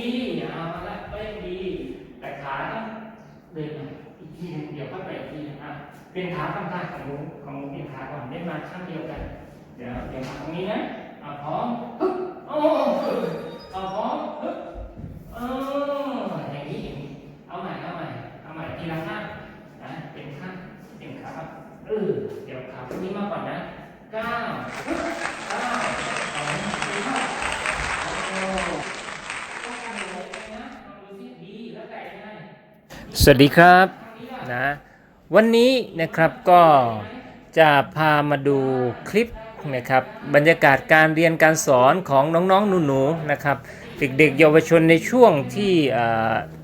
ดีเอาละเป้ยดี แต่ขาต้องเดินอีกทีหนึงเดี๋ยวค่อยไปอีกทีหนึงอะเป็นขาข้างใต้ของมุ้งของมุ้งเป็นขาก่อนได้มาข้างเดียวกัน เดี๋ยวเดี๋ยวมาตรงนี้นะเอาพร้อมปึ๊บโอ้เอาพร้อมปึ๊บเอออย่างนี้อย่างนี้เอาใหม่เอาใหม่เอาใหม่ทีละข้างนะเป็นข้างเป็นขาเออเดี๋ยวขาตรงนี้มาก่อนนะเก้าปึ๊บเก้าสองสี่ห้าโอ้ต้องการหัวใจนะลองดูสิดีแล้วแต่ยังไง สวัสดีครับนะวันนี้นะครับก็จะพามาดูคลิปนะครับบรรยากาศการเรียนการสอนของน้องๆหนูๆนะครับเด็กๆเยาวชนในช่วงที่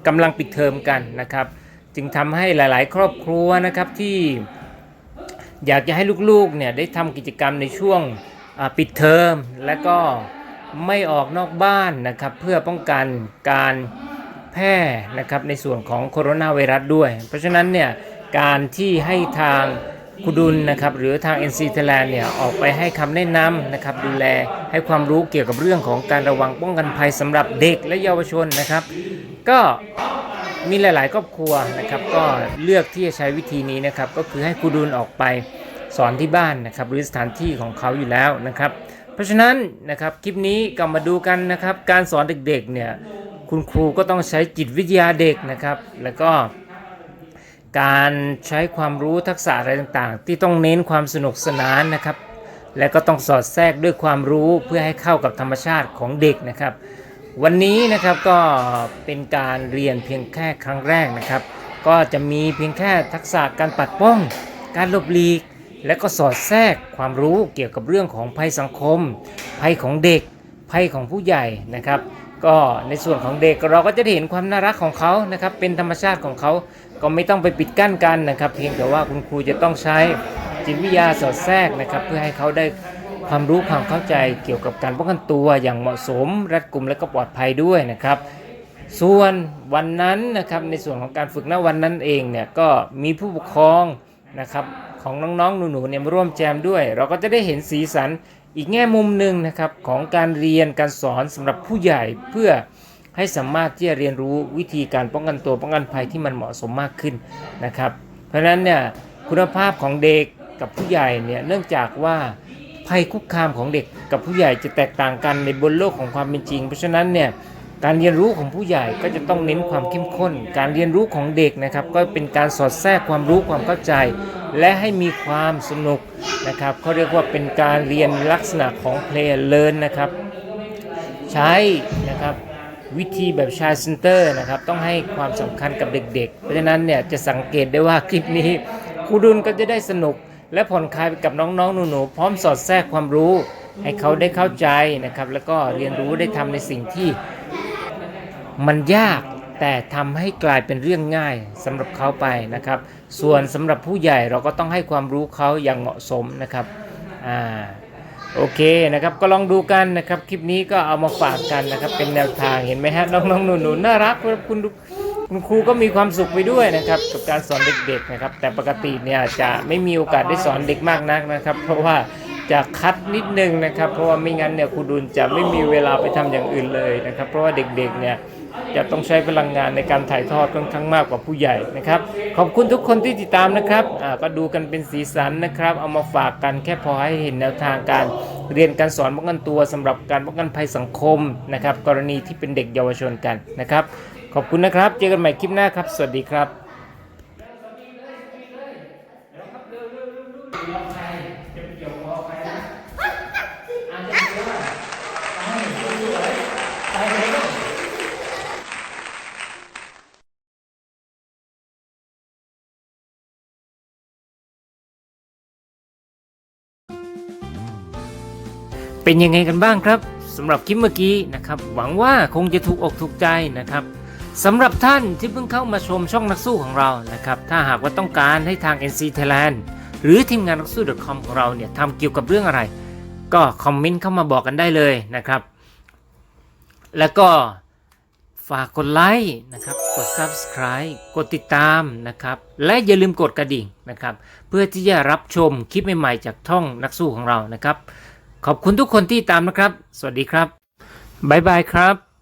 กำลังปิดเทอมกันนะครับ จึงทำให้หลายๆ ครอบครัวนะครับที่อยากจะให้ลูกๆเนี่ยได้ทำกิจกรรมในช่วงปิดเทอมและก็ไม่ออกนอกบ้านนะครับเพื่อป้องกันการ แพร่นะครับในส่วนของโคโรนาไวรัสด้วย เพราะฉะนั้นเนี่ยการที่ให้ทางคุดุลนะครับหรือทาง NC Thailand เนี่ยออกไปให้คำแนะนำนะครับดูแลให้ความรู้เกี่ยวกับเรื่องของการระวังป้องกันภัยสำหรับเด็กและเยาวชนนะครับ ก็มีหลาย ๆ ครอบครัวนะครับก็เลือกที่จะใช้วิธีนี้นะครับก็คือให้ครูดุลออกไปสอนที่บ้านนะครับหรือสถานที่ของเขาอยู่แล้วนะครับ เพราะฉะนั้นนะครับคลิปนี้ก็มาดูกันนะครับการสอนเด็ก ๆ เนี่ย คุณครูก็ต้องใช้จิตวิทยาเด็กนะครับ แล้วก็การใช้ความรู้ทักษะอะไรต่างๆ ที่ต้องเน้นความสนุกสนานนะครับ และก็ต้องสอดแทรกด้วยความรู้เพื่อให้เข้ากับธรรมชาติของเด็กนะครับ วันนี้นะครับก็เป็นการเรียนเพียงแค่ครั้งแรกนะครับ ก็จะมีเพียงแค่ทักษะการปัดป้อง การหลบหลีก และก็สอดแทรกความรู้เกี่ยวกับเรื่องของภัยสังคม ภัยของเด็ก ภัยของผู้ใหญ่นะครับ ก็ในส่วนของเด็กเราก็จะได้เห็นความน่ารักของเขานะครับ เป็นธรรมชาติของเขาก็ไม่ต้องไปปิดกั้นกันนะครับ เพียงแต่ว่าคุณครูจะต้องใช้จิตวิทยาสอดแทรกนะครับ เพื่อให้เขาได้ความรู้ความเข้าใจเกี่ยวกับการป้องกันตัวอย่างเหมาะสมรัดกุมและก็ปลอดภัยด้วยนะครับ ส่วนวันนั้นนะครับในส่วนของการฝึกณวันนั้นเองเนี่ยก็มีผู้ปกครองนะครับของน้องๆหนูๆเนี่ยมาร่วมแจมด้วย เราก็จะได้เห็นสีสัน อีกแง่มุมหนึ่งนะครับของการเรียนการสอนสำหรับผู้ใหญ่เพื่อให้สามารถที่จะเรียนรู้วิธีการป้องกันตัวป้องกันภัยที่มันเหมาะสมมากขึ้นนะครับ เพราะฉะนั้นเนี่ยคุณภาพของเด็กกับผู้ใหญ่เนี่ยเนื่องจากว่าภัยคุกคามของเด็กกับผู้ใหญ่จะแตกต่างกันในบนโลกของความเป็นจริง เพราะฉะนั้นเนี่ยการเรียนรู้ของผู้ใหญ่ก็จะต้องเน้นความเข้มข้น การเรียนรู้ของเด็กนะครับก็เป็นการสอดแทรกความรู้ความเข้าใจ และให้มีความสนุกนะครับเขาเรียกว่าเป็นการเรียนลักษณะของ play and learn นะครับ ใช้นะครับวิธีแบบชายเซนเตอร์นะครับ ต้องให้ความสำคัญกับเด็กๆ เพราะฉะนั้นเนี่ยจะสังเกตได้ว่าคลิปนี้ครูดุลก็จะได้สนุก และผ่อนคลายไปกับน้องๆ หนูๆ พร้อมสอดแทรกความรู้ ให้เขาได้เข้าใจนะครับ แล้วก็เรียนรู้ได้ทำในสิ่งที่มันยาก แต่ทำให้กลายเป็นเรื่องง่ายสำหรับเขาไปนะครับ ส่วนสำหรับผู้ใหญ่เราก็ต้องให้ความรู้เขาอย่างเหมาะสมนะครับอ่าโอเคนะครับก็ลองดูกันนะครับคลิปนี้ก็เอามาฝากกันนะครับ เป็นแนวทางเห็นไหมฮะน้องๆหนูๆน่ารักคุณคุณครูก็มีความสุขไปด้วยนะครับ กับการสอนเด็กๆนะครับ แต่ปกติเนี่ยจะไม่มีโอกาสได้สอนเด็กมากนักนะครับ เพราะว่าจะคัดนิดนึงนะครับ เพราะว่าไม่งั้นเนี่ยครูดุลจะไม่มีเวลาไปทำอย่างอื่นเลยนะครับ เพราะว่าเด็กๆเนี่ย จะต้องใช้พลังงานในการถ่ายทอดค่อนข้างมากกว่าผู้ใหญ่นะครับ ขอบคุณทุกคนที่ติดตามนะครับก็ดูกันเป็นสีสันนะครับ เอามาฝากกันแค่พอให้เห็นแนวทางการเรียนการสอนป้องกันตัวสำหรับการป้องกันภัยสังคมนะครับ กรณีที่เป็นเด็กเยาวชนกันนะครับ ขอบคุณนะครับ เจอกันใหม่คลิปหน้าครับ สวัสดีครับ เป็นยังไงกันบ้างครับสำหรับคลิปเมื่อกี้นะครับ หวังว่าคงจะถูกอกถูกใจนะครับสำหรับท่านที่เพิ่งเข้ามาชมช่องนักสู้ของเรานะครับ ถ้าหากว่าต้องการให้ทาง NC Thailand หรือทีมงานนักสู้ .com ของเราเนี่ยทำเกี่ยวกับเรื่องอะไร ก็คอมเมนต์เข้ามาบอกกันได้เลยนะครับ แล้วก็ฝากกดไลค์นะครับ กด Subscribe กดติดตามนะครับ และอย่าลืมกดกระดิ่งนะครับ เพื่อที่จะรับชมคลิปใหม่ๆจากท่องนักสู้ของเรานะครับ ขอบคุณทุกคนที่ตามนะครับ สวัสดีครับ บ๊ายบายครับ